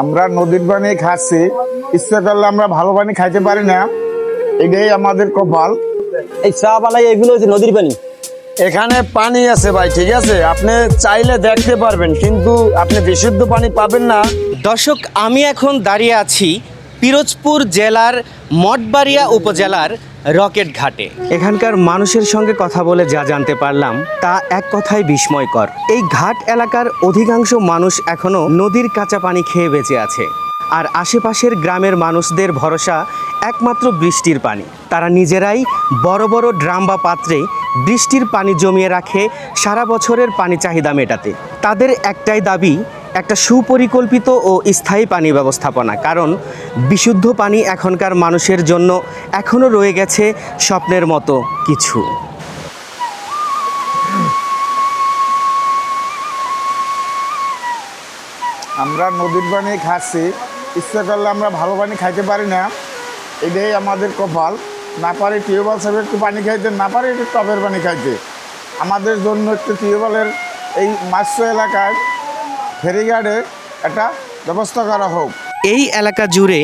আমরা নদীর পানি খাচ্ছি। ইচ্ছা করলে আমরা ভালো পানি খাইতে পারি না। এটাই আমাদের কপাল। এই চা বালাই এগুলো হচ্ছে নদীর পানি। এখানে পানি আছে ভাই ঠিক আছে? আপনি চাইলে দেখতে পারবেন কিন্তু আপনি বিশুদ্ধ পানি পাবেন না। দর্শক আমি এখন দাঁড়িয়ে আছি পিরোজপুর জেলার মঠবাড়িয়া উপজেলার রকেট ঘাটে। এখানকার মানুষের সঙ্গে কথা বলে যা জানতে পারলাম, তা এক কথায় বিস্ময়কর। এই ঘাট এলাকার অধিকাংশ মানুষ এখনও নদীর কাঁচা পানি খেয়ে বেঁচে আছে। আর আশেপাশের গ্রামের মানুষদের ভরসা একমাত্র বৃষ্টির পানি। তারা নিজেরাই বড় বড় ড্রাম বা পাত্রে বৃষ্টির পানি জমিয়ে রাখে সারা বছরের পানি চাহিদা মেটাতে। তাদের একটাই দাবি একটা সুপরিকল্পিত ও স্থায়ী পানি ব্যবস্থাপনা, কারণ বিশুদ্ধ পানি এখনকার মানুষের জন্য এখনও রয়ে গেছে স্বপ্নের মতো কিছু। আমরা নদীর পানি খাচ্ছি, ইচ্ছা করলে আমরা ভালো পানি খাইতে পারি না। এটাই আমাদের কপাল। না পারি টিউবওয়েল সাহেব একটু পানি খাইতে, না পারি একটু টবের পানি খাইতে। আমাদের জন্য একটু টিউবওয়েলের এই মাস্য এলাকায় ফেরিঘাটে একটা ব্যবস্থা করা হোক। এই এলাকা জুড়ে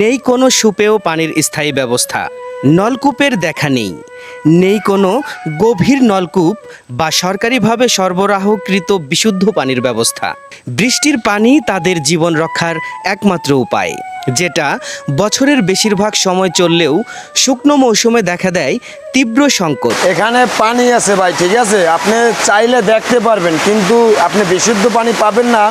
নেই কোনো সুপেয় পানির স্থায়ী ব্যবস্থা। নলকূপের দেখা নেই। নেই কোনো গভীর নলকূপ বা সরকারিভাবে সরবরাহকৃত বিশুদ্ধ পানির ব্যবস্থা। বৃষ্টির পানি তাদের জীবন রক্ষার একমাত্র উপায়, যেটা বছরের বেশিরভাগ সময় চললেও শুকনো মৌসুমে দেখা দেয় তীব্র সংকট। এখানে পানি আছে ভাই, ঠিক আছে? আপনি চাইলে দেখতে পারবেন, কিন্তু আপনি বিশুদ্ধ পানি পাবেন না।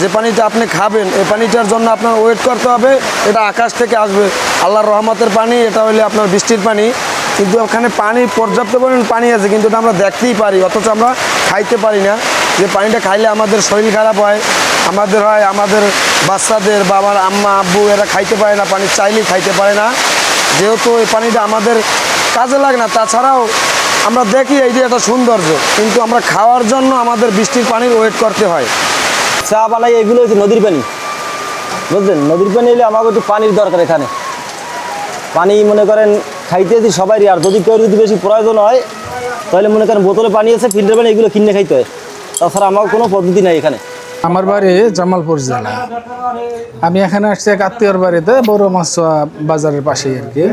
যে পানিটা আপনি খাবেন, এই পানিটার জন্য আপনার ওয়েট করতে হবে, এটা আকাশ থেকে আসবে। আল্লাহর রহমতের পানি, এটা হলে আপনার বৃষ্টির পানি। কিন্তু ওখানে পানি, পর্যাপ্ত পরিমাণ পানি আছে, কিন্তু এটা আমরা দেখতেই পারি, অথচ আমরা খাইতে পারি না। যে পানিটা খাইলে আমাদের শরীর খারাপ হয়, আমাদের হয়, আমাদের বাচ্চাদের বা আমার আম্মা, আব্বু, এরা খাইতে পারে না, পানি চাইলেই খাইতে পারে না। যেহেতু এই পানিটা আমাদের কাজে লাগে না, তাছাড়াও আমরা দেখি এই যে একটা সৌন্দর্য, কিন্তু আমরা খাওয়ার জন্য আমাদের বৃষ্টির পানির ওয়েট করতে হয়। চা বানাই এগুলো হচ্ছে নদীর পানি। বুঝলেন? নদীর পানি এলে আমাকে একটু পানির দরকার এখানে। পানি মনে করেন খাইতেছি সবারই আর যদি কেউ যদি বেশি প্রয়োজন হয়, তাহলে মনে করেন বোতলে পানি আছে, ফিল্টার পানি এগুলো কিনে খাইতে হয়। তাছাড়া আমার কোনো পদ্ধতি নাই এখানে। আমার বাড়ি জামালপুর জেলা। আমি এখানে আসছি এক আত্মীয়র বাড়িতে, বড় মাছ বাজারের পাশেই আর কি।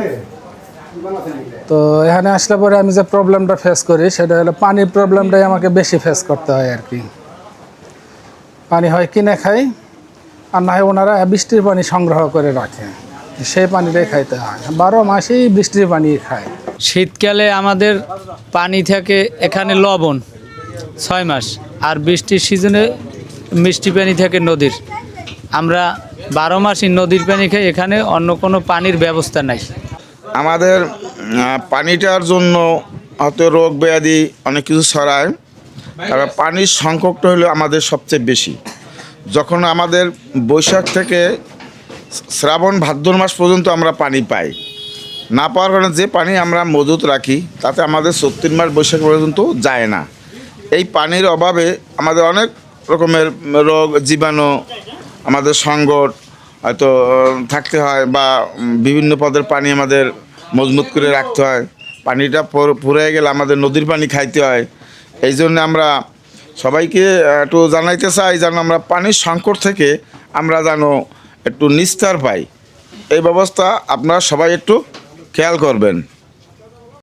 তো এখানে আসলে পরে আমি যে প্রবলেমটা ফেস করি, সেটা হলো পানির প্রবলেমটাই আমাকে বেশি ফেস করতে হয় আর কি। পানি হয় কিনে খাই। আর না হয় ওনারা বৃষ্টির পানি সংগ্রহ করে রাখে। সেই পানিটাই খাইতে হয়। বারো মাসেই বৃষ্টির পানি খায়। শীতকালে আমাদের পানি থাকে এখানে লবণ ছয় মাস। আর বৃষ্টির সিজনে মিষ্টি পানি থাকে নদীর। আমরা বারো মাসই নদীর পানি খাই এখানে অন্য কোনো পানির ব্যবস্থা নাই। আমাদের পানিটার জন্য হয়তো রোগ ব্যাধি অনেক কিছু ছড়ায়। তবে পানির সংকটটা হলো আমাদের সবচেয়ে বেশি। যখন আমাদের বৈশাখ থেকে শ্রাবণ ভাদ্র মাস পর্যন্ত আমরা পানি পাই। না পাওয়ার কারণে যে পানি আমরা মজুত রাখি তাতে আমাদের ছত্রিশ মাস বৈশাখ পর্যন্ত যায় না। এই পানির অভাবে আমাদের অনেক রকমের রোগ জীবাণু আমাদের সংকট হয়তো থাকতে হয় বা বিভিন্ন পদের পানি আমাদের মজবুত করে রাখতে হয়। পানিটা পুর- গেলে আমাদের নদীর পানি খাইতে হয়। এই জন্য আমরা সবাইকে একটু জানাইতে চাই যেন আমরা পানির সংকট থেকে আমরা যেন একটু নিস্তার পাই। এই ব্যবস্থা আপনারা সবাই একটু খেয়াল করবেন।